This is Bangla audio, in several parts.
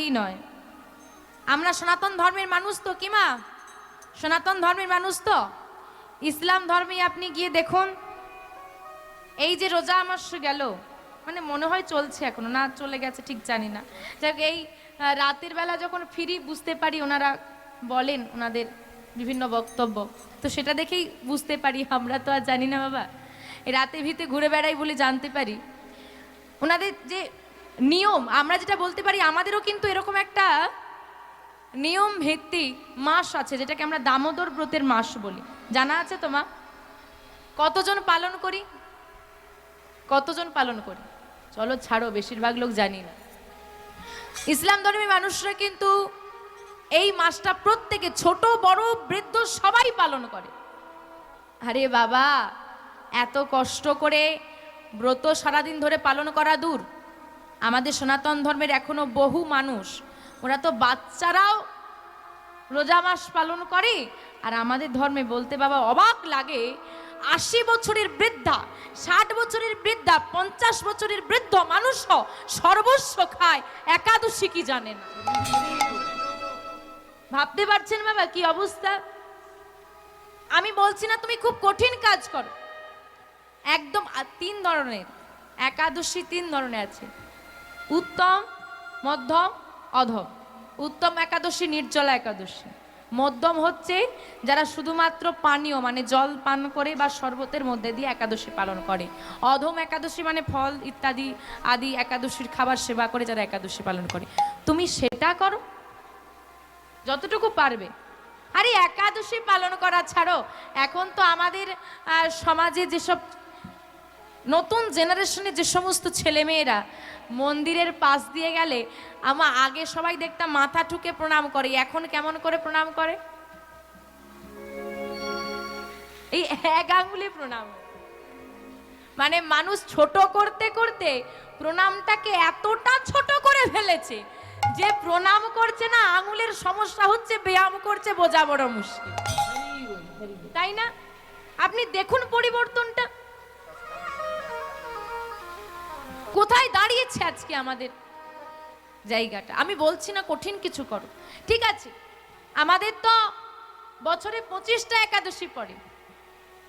বললেই নয়। আমরা সনাতন ধর্মের মানুষ তো কি মা? সনাতন ধর্মের মানুষ তো? ইসলাম ধর্মে আপনি গিয়ে দেখুন, এই যে রোজা মাস গেল। মানে মনে হয় চলছে এখনও, না চলে গেছে ঠিক জানি না। যাক, এই রাতের বেলা যখন ফিরি বুঝতে পারি ওনারা বলেন, ওনাদের বিভিন্ন বক্তব্য। তো সেটা দেখেই বুঝতে পারি, আমরা তো আর জানি না বাবা। এই রাতে ভিতে ঘুরে বেড়াই বলে জানতে পারি। ওনাদের যে নিয়ম, আমরা যেটা বলতে পারি, আমাদেরও কিন্তু এরকম একটা নিয়ম ভিত্তিক মাস আছে, যেটাকে আমরা দামোদর ব্রতের মাস বলি। জানা আছে তোমা? কতজন পালন করি? কতজন পালন করি? চলো ছাড়ো, বেশিরভাগ লোক জানি না। ইসলাম ধর্মী মানুষরা কিন্তু এই মাসটা প্রত্যেকে ছোট, বড়, বৃদ্ধ সবাই পালন করে। আরে বাবা, এত কষ্ট করে ব্রত সারাদিন ধরে পালন করা দূর। আমাদের সনাতন ধর্মের এখনও বহু মানুষ, ওরা তো বাচ্চারাও রোজা মাস পালন করে, আর আমাদের ধর্মে বলতে বাবা অবাক লাগে, আশি বছরের বৃদ্ধা, ষাট বছরের বৃদ্ধা, পঞ্চাশ বছরের বৃদ্ধ মানুষও সর্বস্ব খায়, একাদশী কি জানে না। ভাবতে পারছেন বাবা কি অবস্থা? আমি বলছি না তুমি খুব কঠিন কাজ করো। একদম তিন ধরনের, একাদশী তিন ধরনের আছে। উত্তম, মধ্যম, অধম। উত্তম একাদশী, নির্জলা একাদশী। মধ্যম হচ্ছে যারা শুধুমাত্র পানীয় মানে জল পান করে বা শরবতের মধ্যে দিয়ে একাদশী পালন করে। অধম একাদশী মানে ফল ইত্যাদি আদি একাদশীর খাবার সেবা করে যারা একাদশী পালন করে। তুমি সেটা করো। যতটুকু পারবে। আরে একাদশী পালন করা ছাড়ো। এখন তো আমাদের সমাজে যেসব নতুন জেনারেশনে যে সমস্ত ছেলেমেয়েরা মন্দিরের পাশ দিয়ে গেলে আমার আগে সবাই দেখতাম মাথা ঠুকে প্রণাম করে, এখন কেমন করে প্রণাম করে? এই এক আঙুলে প্রণাম। মানে মানুষ ছোট করতে করতে প্রণামটাকে এতটা ছোট করে ফেলেছে যে প্রণাম করছে না, আঙুলের সমস্যা হচ্ছে, ব্যায়াম করছে, বোঝা বড় মুশকিল। তাই না? আপনি দেখুন পরিবর্তনটা। কোথায় দাঁড়িয়েছে আজকে আমাদের জায়গাটা? আমি বলছি না কঠিন কিছু করো। ঠিক আছে, আমাদের তো বছরে পঁচিশটা একাদশী পড়ে।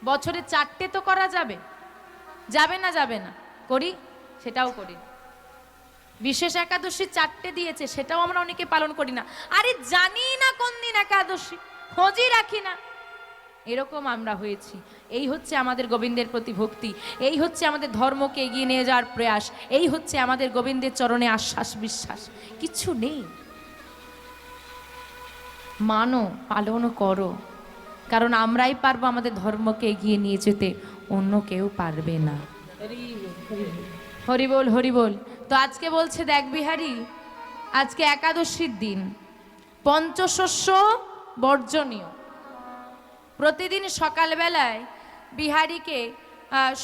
বছরে চারটে তো করা যাবে। যাবে না যাবে না। করি, সেটাও করি। বিশেষ একাদশী চারটে দিয়েছে, সেটাও আমরা অনেকে পালন করি না। আরে জানি না কোন দিন একাদশী, খোঁজই রাখি না। এরকম আমরা হয়েছি। এই হচ্ছে আমাদের গোবিন্দের প্রতি ভক্তি। এই হচ্ছে আমাদের ধর্মকে এগিয়ে নিয়ে যাওয়ার প্রয়াস। এই হচ্ছে আমাদের গোবিন্দের চরণে আশ্বাস বিশ্বাস। কিছু নেই। মানো, পালনও করো। কারণ আমরাই পারব আমাদের ধর্মকে এগিয়ে নিয়ে যেতে। অন্য কেউ পারবে না। হরি বল হরি বল। তো আজকে বলছে দেখ বিহারি, আজকে একাদশীর দিন। পঞ্চশস্য বর্জনীয়। প্রতিদিন সকালবেলায় বিহারিকে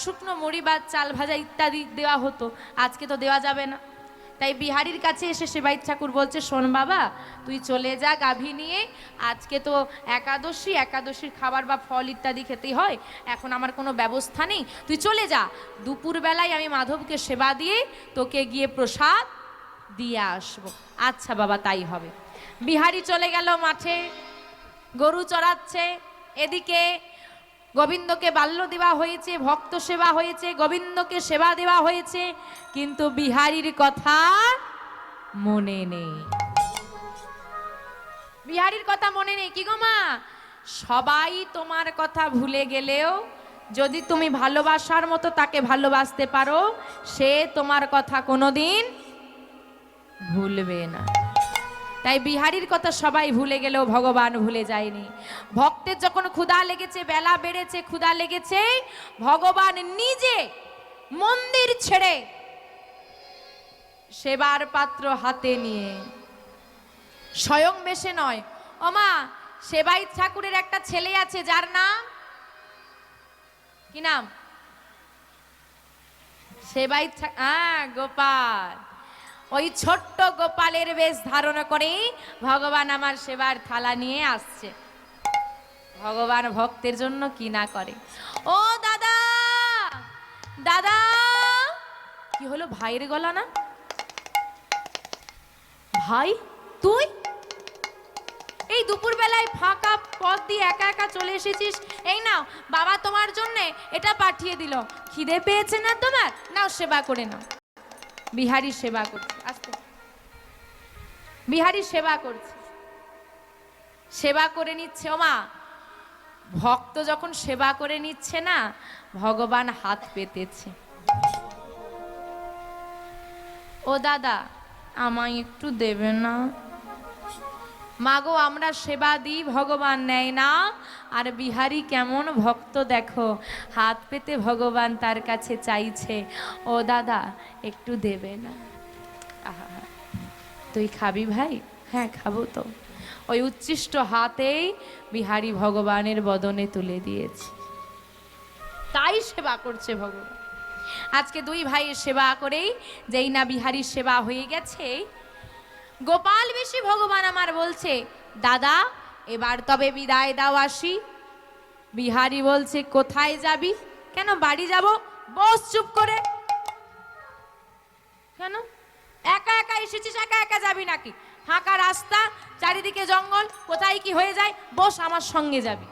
শুকনো মুড়ি বা চাল ভাজা ইত্যাদি দেওয়া হতো। আজকে তো দেওয়া যাবে না। তাই বিহারির কাছে এসে সেবাই ঠাকুর বলছে, শোন বাবা, তুই চলে যা গাভী নিয়ে। আজকে তো একাদশী, একাদশীর খাবার বা ফল ইত্যাদি খেতেই হয়। এখন আমার কোনো ব্যবস্থা নেই। তুই চলে যা। দুপুরবেলায় আমি মাধবকে সেবা দিয়ে তোকে গিয়ে প্রসাদ দিয়ে আসব। আচ্ছা বাবা, তাই হবে। বিহারি চলে গেল মাঠে, গরু চড়াচ্ছে। এদিকে গোবিন্দকে বাল্য দেওয়া হয়েছে, ভক্ত সেবা হয়েছে, গোবিন্দকে সেবা দেওয়া হয়েছে, কিন্তু বিহারীর কথা মনে নেই। বিহারীর কথা মনে নেই। কি গো মা? সবাই তোমার কথা ভুলে গেলেও যদি তুমি ভালোবাসার মতো তাকে ভালোবাসতে পারো, সে তোমার কথা কোনোদিন ভুলবে না। তাই বিহারীর কথা সবাই ভুলে গেলেও ভগবান ভুলে যায়নি। ভক্তের যখন ক্ষুধা লেগেছে, বেলা বেড়েছে, ক্ষুধা লেগেছে, ভগবান নিজে মন্দির ছেড়ে সেবার পাত্র হাতে নিয়ে। স্বয়ং বেশে নয়। ওমা সেবাই ঠাকুরের একটা ছেলে আছে, যার নাম? কি নাম? সেবাই হ্যাঁ গোপাল। ওই ছোট্ট গোপালের বেশ ধারণ করে ভগবান আমার সেবার থালা নিয়ে আসছে। ভগবান ভক্তের জন্য কি না করে? ও দাদা! দাদা! কি হলো ভাইয়ের গলা না? ভাই, তুই? এই দুপুরবেলায় ফাঁকা পথ দিয়ে একা একা চলে এসেছিস? এই নাও, বাবা তোমার জন্যে এটা পাঠিয়ে দিল। খিদে পেয়েছে না তোমার? নাও সেবা করে নাও। বিহারি সেবা করছে। আস্তে। বিহারি সেবা করছে। সেবা করে নিচ্ছে মা। ভক্ত যখন সেবা করে নিচ্ছে না, ভগবান হাত পেতেছে। ও দাদা, আমায় একটু দেবে না? মাগো, আমরা সেবা দিই, ভগবান নেয় না। আর বিহারি কেমন ভক্ত দেখো, হাত পেতে ভগবান তার কাছে চাইছে। ও দাদা, একটু দেবে না। তুই খাবি ভাই? হ্যাঁ খাব তো। ওই উচ্ছিষ্ট হাতেই বিহারি ভগবানের বদনে তুলে দিয়েছে। তাই সেবা করছে ভগবান। আজকে দুই ভাইয়ের সেবা করেই, যেই না বিহারির সেবা হয়ে গেছে গোপাল বেশি ভগবান আমার বলছে, দাদা, এবার তবে বিদায় দাও আসি। বিহারি বলছে, কোথায় যাবি? কেন, বাড়ি যাব? বস, চুপ করে। কেন? একা একা এসেছিস, একা একা যাবি নাকি? ফাঁকা রাস্তা, চারিদিকে জঙ্গল, কোথায় কি হয়ে যায়, বস আমার সঙ্গে যাবি।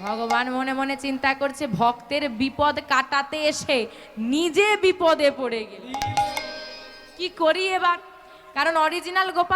ভগবান মনে মনে চিন্তা করছে, ভক্তের বিপদ কাটাতে এসে নিজে বিপদে পড়ে গেল। কি করি এবার? কারণ অরিজিনাল গোপাল